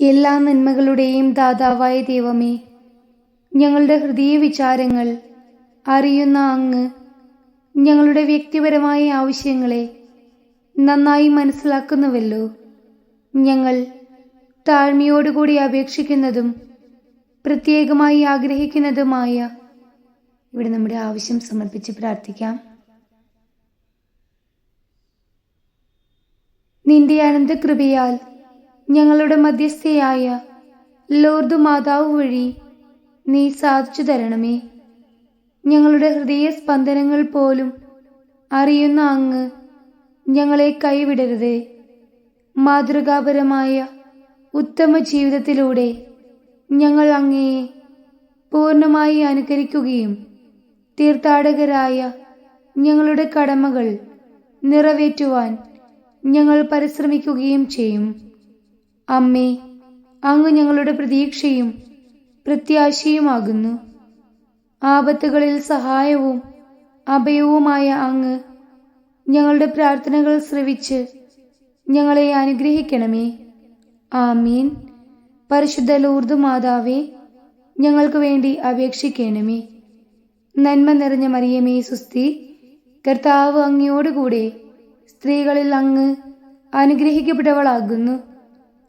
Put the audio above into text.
എല്ലാ നന്മകളുടെയും ദാതാവായ ദൈവമേ ഞങ്ങളുടെ ഹൃദയ വിചാരങ്ങൾ അറിയുന്ന അങ്ങ് ഞങ്ങളുടെ വ്യക്തിപരമായ ആവശ്യങ്ങളെ നന്നായി മനസ്സിലാക്കുന്നുവല്ലോ. ഞങ്ങൾ താഴ്മയോടുകൂടി അപേക്ഷിക്കുന്നതും പ്രത്യേകമായി ആഗ്രഹിക്കുന്നതുമായ ഇവിടെ നമ്മുടെ ആവശ്യം സമർപ്പിച്ച് പ്രാർത്ഥിക്കാം. നിന്റെ അനന്തകൃപയാൽ ഞങ്ങളുടെ മധ്യസ്ഥയായ ലോർദ് മാതാവ് വഴി നീ സാധിച്ചു തരണമേ. ഞങ്ങളുടെ ഹൃദയ സ്പന്ദനങ്ങൾ പോലും അറിയുന്ന അങ്ങ് ഞങ്ങളെ കൈവിടരുതേ. മാതൃകാപരമായ ഉത്തമ ജീവിതത്തിലൂടെ ഞങ്ങൾ അങ്ങയെ പൂർണമായി അനുകരിക്കുകയും തീർത്ഥാടകരായ ഞങ്ങളുടെ കടമകൾ നിറവേറ്റുവാൻ ഞങ്ങൾ പരിശ്രമിക്കുകയും ചെയ്യും. അമ്മേ അങ്ങ് ഞങ്ങളുടെ പ്രതീക്ഷയും പ്രത്യാശയുമാകുന്നു. ആപത്തുകളിൽ സഹായവും അഭയവുമായ അങ്ങ് ഞങ്ങളുടെ പ്രാർത്ഥനകൾ ശ്രവിച്ച് ഞങ്ങളെ അനുഗ്രഹിക്കണമേ. ആമീൻ. പരിശുദ്ധ ലൂർദ് മാതാവേ ഞങ്ങൾക്ക് വേണ്ടി അപേക്ഷിക്കണമേ. നന്മ നിറഞ്ഞ മറിയമേ സുസ്തി കർത്താവ് അങ്ങയോടുകൂടെ സ്ത്രീകളിൽ അങ്ങ് അനുഗ്രഹിക്കപ്പെട്ടവളാകുന്നു.